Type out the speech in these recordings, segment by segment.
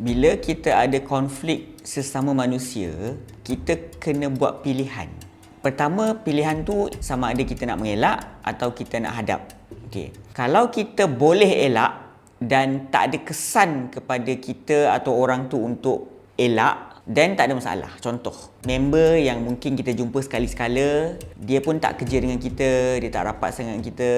bila kita ada konflik sesama manusia, kita kena buat pilihan. Pertama, pilihan tu sama ada kita nak mengelak atau kita nak hadap. Okey. Kalau kita boleh elak dan tak ada kesan kepada kita atau orang tu untuk elak, dan tak ada masalah. Contoh, member yang mungkin kita jumpa sekali-sekala, dia pun tak kerja dengan kita, dia tak rapat sangat dengan kita.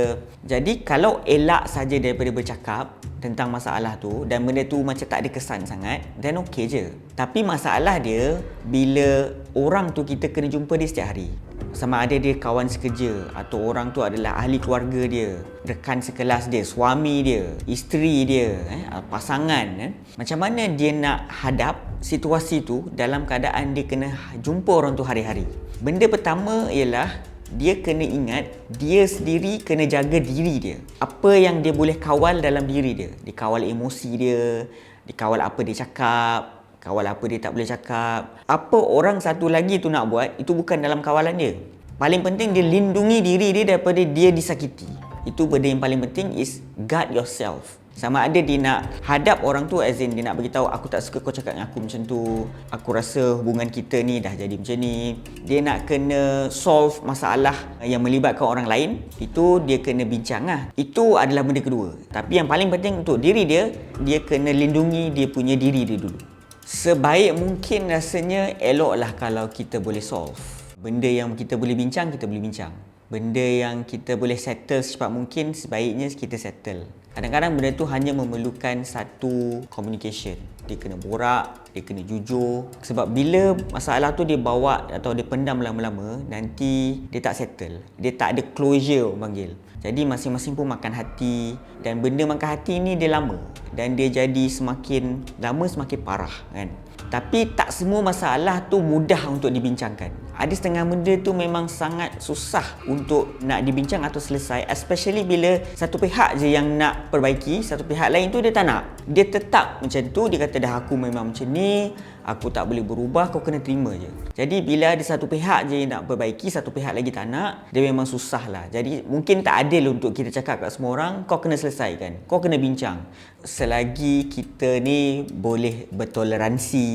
Jadi kalau elak saja daripada bercakap tentang masalah tu dan benda tu macam tak ada kesan sangat, then okey je. Tapi masalah dia bila orang tu kita kena jumpa dia setiap hari sama ada dia kawan sekerja atau orang tu adalah ahli keluarga dia, rekan sekelas dia, suami dia, isteri dia, eh, pasangan. Eh. Macam mana dia nak hadap situasi tu dalam keadaan dia kena jumpa orang tu hari-hari. Benda pertama ialah dia kena ingat dia sendiri kena jaga diri dia. Apa yang dia boleh kawal dalam diri dia. Dia kawal emosi dia, dia kawal apa dia cakap, kawal apa dia tak boleh cakap. Apa orang satu lagi tu nak buat, itu bukan dalam kawalan dia. Paling penting dia lindungi diri dia daripada dia disakiti. Itu benda yang paling penting is guard yourself. Sama ada dia nak hadap orang tu as in dia nak beritahu aku tak suka kau cakap dengan aku macam tu. Aku rasa hubungan kita ni dah jadi macam ni. Dia nak kena solve masalah yang melibatkan orang lain. Itu dia kena bincang lah. Itu adalah benda kedua. Tapi yang paling penting untuk diri dia, dia kena lindungi dia punya diri dia dulu sebaik mungkin rasanya eloklah kalau kita boleh solve. Benda yang kita boleh bincang, kita boleh bincang. Benda yang kita boleh settle secepat mungkin, sebaiknya kita settle. Kadang-kadang benda tu hanya memerlukan satu communication. Dia kena borak, dia kena jujur. Sebab bila masalah tu dia bawa atau dia pendam lama-lama, nanti dia tak settle. Dia tak ada closure orang panggil. Jadi masing-masing pun makan hati dan benda makan hati ni dia lama dan dia jadi semakin lama semakin parah kan. Tapi tak semua masalah tu mudah untuk dibincangkan. Ada setengah benda tu memang sangat susah untuk nak dibincang atau selesai especially bila satu pihak je yang nak perbaiki, satu pihak lain tu dia tak nak. Dia tetap macam tu, dia kata dah aku memang macam ni, aku tak boleh berubah, kau kena terima je. Jadi bila ada satu pihak je yang nak perbaiki, satu pihak lagi tak nak, dia memang susah lah. Jadi mungkin tak adil untuk kita cakap kat semua orang, kau kena selesaikan. Kau kena bincang. Selagi kita ni boleh bertoleransi,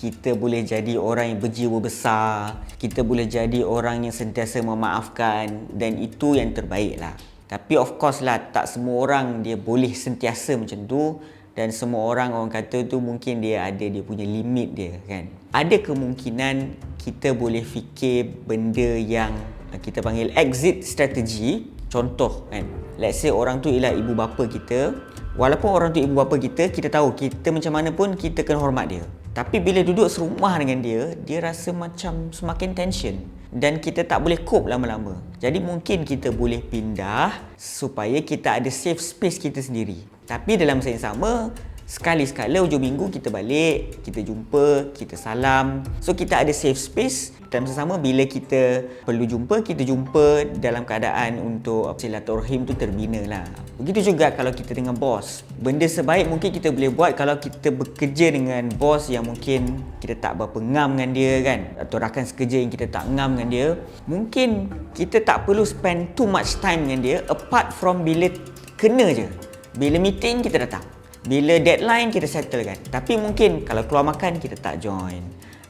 kita boleh jadi orang yang berjiwa besar, kita boleh jadi orang yang sentiasa memaafkan dan itu yang terbaik lah. Tapi of course lah tak semua orang dia boleh sentiasa macam tu dan semua orang orang kata tu mungkin dia ada dia punya limit dia kan. Ada kemungkinan kita boleh fikir benda yang kita panggil exit strategy. Contoh kan. Let's say orang tu ialah ibu bapa kita. Walaupun orang tu ibu bapa kita, kita tahu kita macam mana pun kita kena hormat dia. Tapi bila duduk serumah dengan dia, dia rasa macam semakin tension dan kita tak boleh cope lama-lama. Jadi mungkin kita boleh pindah supaya kita ada safe space kita sendiri. Tapi dalam masa yang sama, sekali-sekala hujung minggu kita balik, kita jumpa, kita salam. So kita ada safe space dan sama bila kita perlu jumpa, kita jumpa dalam keadaan untuk silaturahim tu terbina lah. Begitu juga kalau kita dengan bos. Benda sebaik mungkin kita boleh buat kalau kita bekerja dengan bos yang mungkin kita tak berapa ngam dengan dia kan. Atau rakan sekerja yang kita tak ngam dengan dia. Mungkin kita tak perlu spend too much time dengan dia apart from bila kena je. Bila meeting kita datang. Bila deadline kita settle kan. Tapi mungkin kalau keluar makan kita tak join.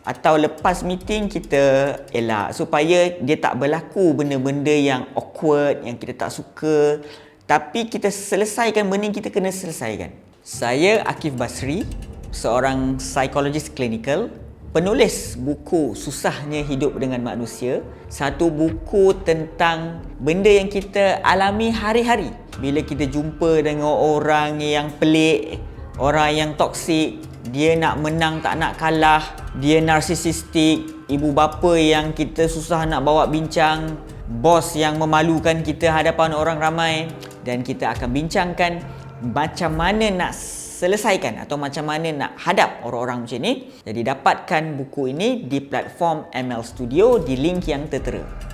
Atau lepas meeting kita elak. Supaya dia tak berlaku benda-benda yang awkward yang kita tak suka. Tapi kita selesaikan benda yang kita kena selesaikan. Saya Akif Basri seorang psikologis klinikal. Penulis buku Susahnya Hidup dengan Manusia. Satu buku tentang benda yang kita alami hari-hari bila kita jumpa dengan orang yang pelik orang yang toksik dia nak menang tak nak kalah dia narsisistik ibu bapa yang kita susah nak bawa bincang bos yang memalukan kita hadapan orang ramai dan kita akan bincangkan macam mana nak selesaikan atau macam mana nak hadap orang-orang macam ni. Jadi dapatkan buku ini di platform ML Studio di link yang tertera